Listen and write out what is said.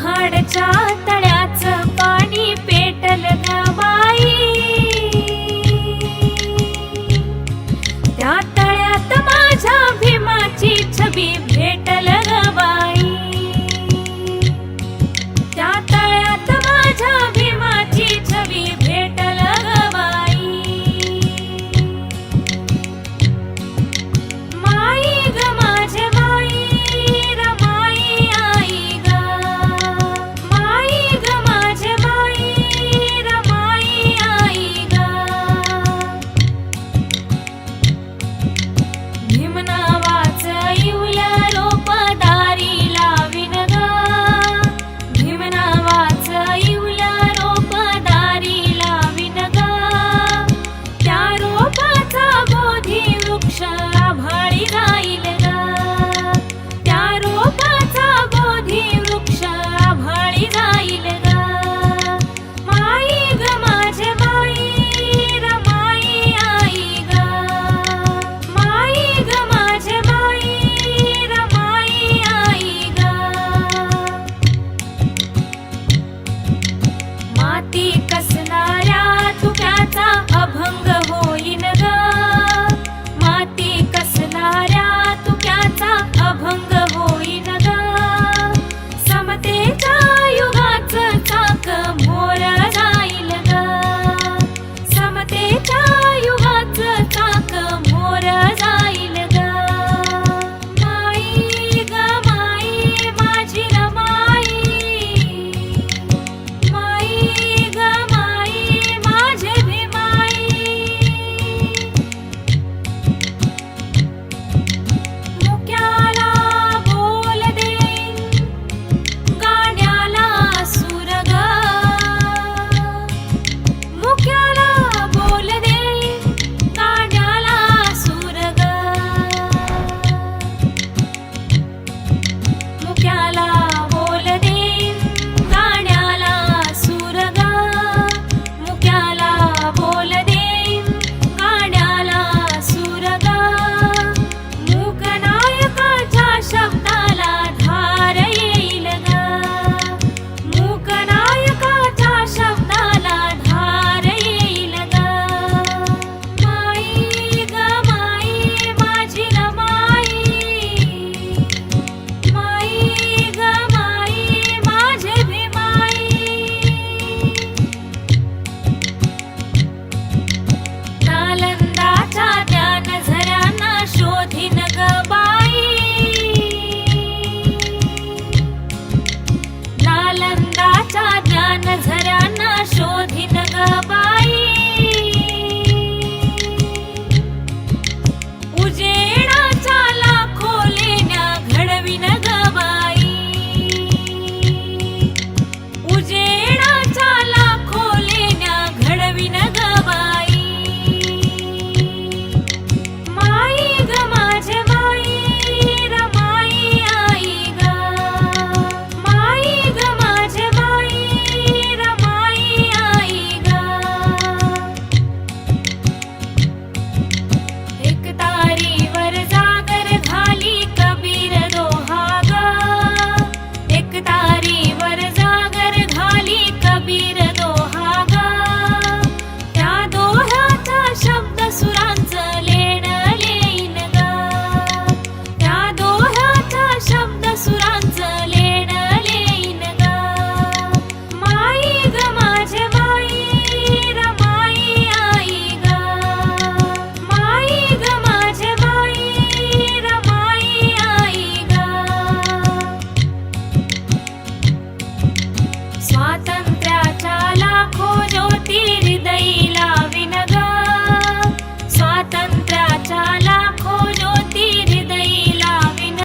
महाडच्या तळ्याच पाणी पेटल गावाई त्या तळ्यात माझ्या भीमाची छबी ती